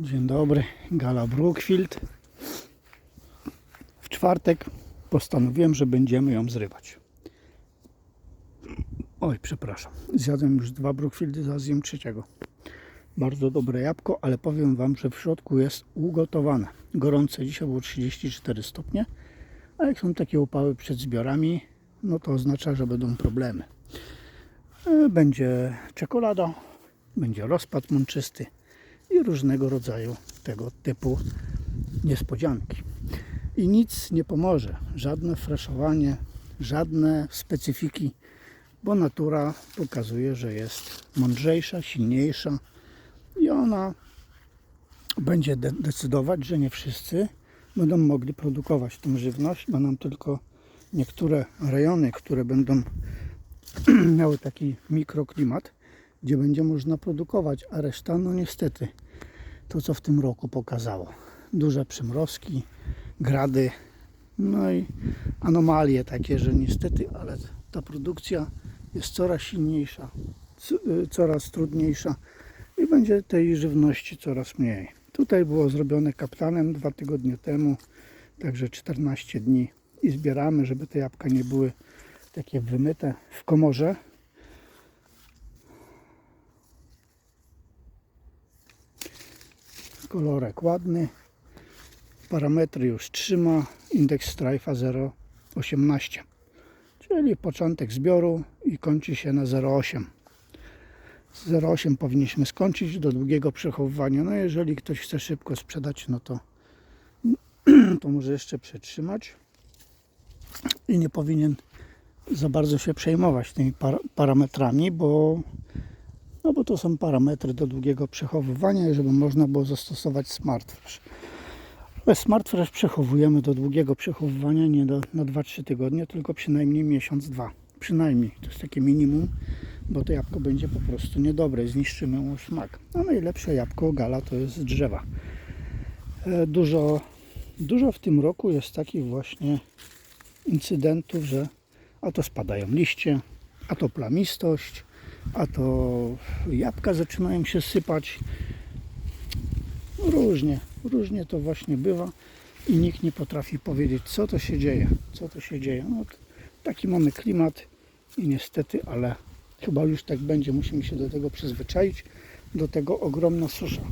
Dzień dobry, Gala Brookfield. W czwartek postanowiłem, że będziemy ją zrywać. Oj, przepraszam. Zjadłem już dwa Brookfieldy, zaraz zjem trzeciego. Bardzo dobre jabłko, ale powiem Wam, że w środku jest ugotowane. Gorące dzisiaj było 34 stopnie, a jak są takie upały przed zbiorami, no to oznacza, że będą problemy. E, Będzie czekolada, będzie rozpad mączysty i różnego rodzaju tego typu niespodzianki. I nic nie pomoże, żadne freszowanie, żadne specyfiki, bo natura pokazuje, że jest mądrzejsza, silniejsza i ona będzie de- decydować, że nie wszyscy będą mogli produkować tą żywność, będą tylko niektóre rejony, które będą miały taki mikroklimat, gdzie będzie można produkować, a reszta, no niestety, to co w tym roku pokazało. Duże przymrozki, grady, no i anomalie takie, że niestety, ale ta produkcja jest coraz silniejsza, y, coraz trudniejsza i będzie tej żywności coraz mniej. Tutaj było zrobione kaptanem dwa tygodnie temu, także 14 dni i zbieramy, żeby te jabłka nie były takie wymyte w komorze. Kolorek ładny. Parametry już trzyma. Indeks strajfa 0,18. Czyli początek zbioru i kończy się na 0,8. Z 0,8 powinniśmy skończyć do długiego przechowywania. No jeżeli ktoś chce szybko sprzedać, no to, to może jeszcze przetrzymać i nie powinien za bardzo się przejmować tymi par parametrami, bo, no bo to są parametry do długiego przechowywania, żeby można było zastosować Smart Fresh. Ale Smart Fresh przechowujemy do długiego przechowywania, nie do, na 2-3 tygodnie, tylko przynajmniej miesiąc, dwa. Przynajmniej, to jest takie minimum, bo to jabłko będzie po prostu niedobre, zniszczymy mu smak. A najlepsze jabłko gala to jest z drzewa. E, Dużo, dużo w tym roku jest takich właśnie incydentów, że a to spadają liście, a to plamistość, a to jabłka zaczynają się sypać. Różnie, różnie to właśnie bywa i nikt nie potrafi powiedzieć, co to się dzieje, co to się dzieje. No, taki mamy klimat i niestety, ale chyba już tak będzie, musimy się do tego przyzwyczaić, do tego ogromna susza.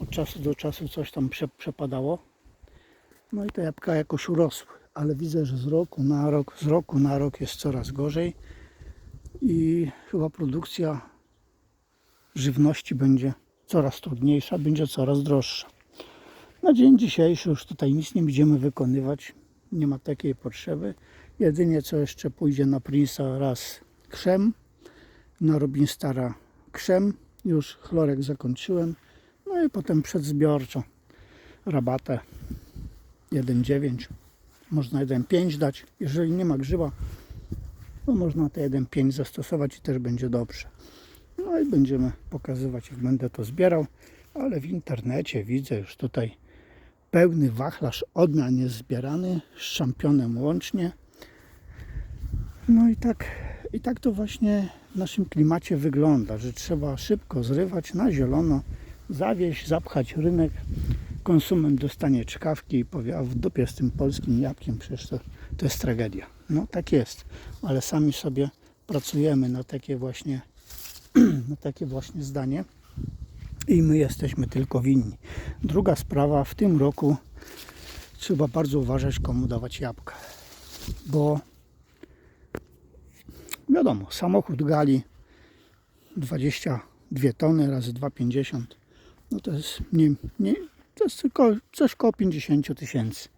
Od czasu do czasu coś tam prze, przepadało, no i te jabłka jakoś urosły, ale widzę, że z roku na rok, z roku na rok jest coraz gorzej i chyba produkcja żywności będzie coraz trudniejsza, będzie coraz droższa. Na dzień dzisiejszy już tutaj nic nie będziemy wykonywać, nie ma takiej potrzeby. Jedynie co jeszcze pójdzie na Prince'a raz krzem, na Robinstara krzem, już chlorek zakończyłem, no i potem przedzbiorczo rabatę 1,9 można 1,5 dać. Jeżeli nie ma grzyba, to można te 1,5 zastosować i też będzie dobrze. No i będziemy pokazywać, jak będę to zbierał, ale w internecie widzę już tutaj pełny wachlarz odmian jest zbierany z szampionem łącznie. No i tak, i tak to właśnie w naszym klimacie wygląda, że trzeba szybko zrywać na zielono, zawieźć, zapchać rynek, konsument dostanie czkawki i powie, a w dupie z tym polskim jabłkiem, przecież to, to jest tragedia. No tak jest, ale sami sobie pracujemy na takie właśnie, na takie właśnie zdanie i my jesteśmy tylko winni. Druga sprawa, w tym roku trzeba bardzo uważać, komu dawać jabłka, bo wiadomo, samochód gali 22 tony razy 2,50 no to jest nie, nie, to jest tylko coś koło 50 tysięcy.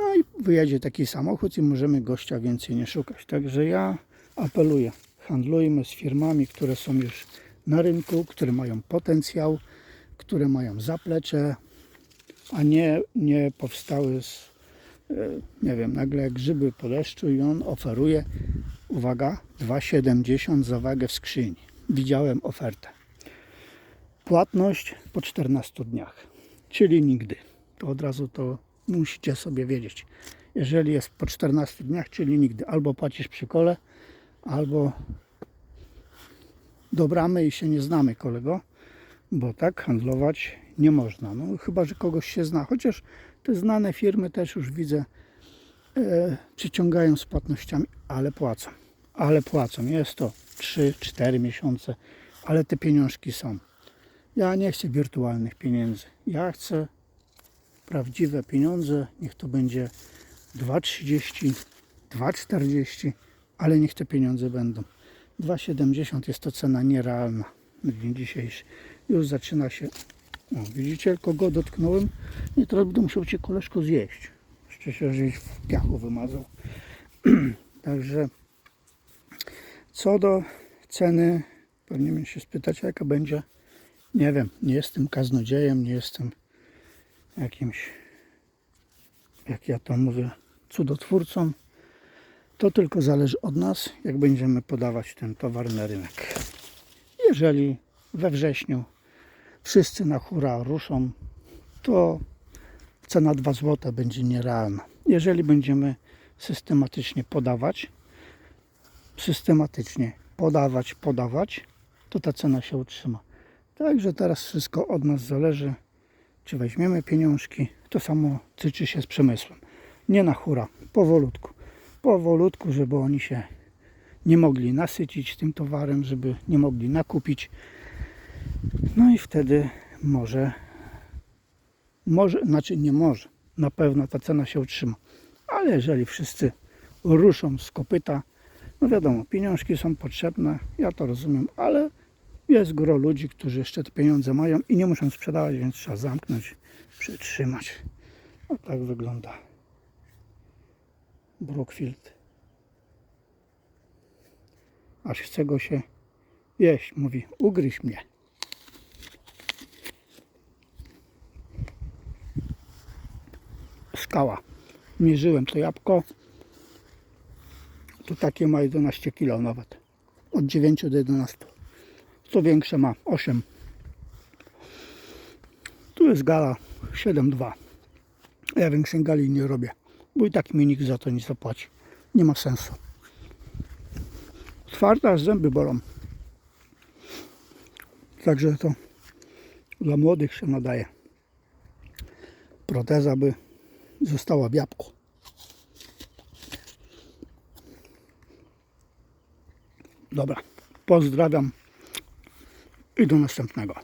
No i wyjedzie taki samochód i możemy gościa więcej nie szukać. Także ja apeluję, handlujmy z firmami, które są już na rynku, które mają potencjał, które mają zaplecze, a nie, nie powstały z, e, nie wiem, nagle grzyby po deszczu i on oferuje, uwaga, 2,70 za wagę w skrzyni. Widziałem ofertę. Płatność po 14 dniach, czyli nigdy. To od razu to musicie sobie wiedzieć. Jeżeli jest po 14 dniach, czyli nigdy, albo płacisz przy kole, albo do bramy i się nie znamy, kolego, bo tak handlować nie można. No, chyba, że kogoś się zna. Chociaż te znane firmy też już widzę, e, przyciągają z płatnościami, ale płacą. Ale płacą. Jest to 3-4 miesiące, ale te pieniążki są. Ja nie chcę wirtualnych pieniędzy. Ja chcę prawdziwe pieniądze. Niech to będzie 2,30, 2,40, ale niech te pieniądze będą. 2,70 jest to cena nierealna na dzień dzisiejszy. Już zaczyna się. O, widzicie, tylko go dotknąłem i teraz będę musiał cię koleżko zjeść. Jeszcze się żeś w piachu wymazał. Także co do ceny, powinienem się spytać, jaka będzie. Nie wiem, nie jestem kaznodziejem, nie jestem jakimś, jak ja to mówię, cudotwórcą. To tylko zależy od nas, jak będziemy podawać ten towar na rynek. Jeżeli we wrześniu wszyscy na hura ruszą, to cena 2 zł będzie nierealna. Jeżeli będziemy systematycznie podawać, systematycznie podawać, podawać, to ta cena się utrzyma. Także teraz wszystko od nas zależy, czy weźmiemy pieniążki. To samo tyczy się z przemysłem. Nie na hura, powolutku. Powolutku, żeby oni się nie mogli nasycić tym towarem, żeby nie mogli nakupić. No i wtedy może, może, znaczy nie może, na pewno ta cena się utrzyma. Ale jeżeli wszyscy ruszą z kopyta, no wiadomo, pieniążki są potrzebne, ja to rozumiem, ale jest gro ludzi, którzy jeszcze te pieniądze mają i nie muszą sprzedawać, więc trzeba zamknąć, przytrzymać. No tak wygląda Brookfield. Aż chce go się jeść. Mówi, ugryź mnie. Skała. Mierzyłem to jabłko. Tu takie ma 11 kg nawet. Od 9 do 11. Co większe ma 8. Tu jest gala 7,2. Ja większej gali nie robię, bo i tak mi nikt za to nie zapłaci. Nie ma sensu. Twarda, zęby bolą. Także to dla młodych się nadaje. Proteza by została w jabłku. Dobra, pozdrawiam i do następnego.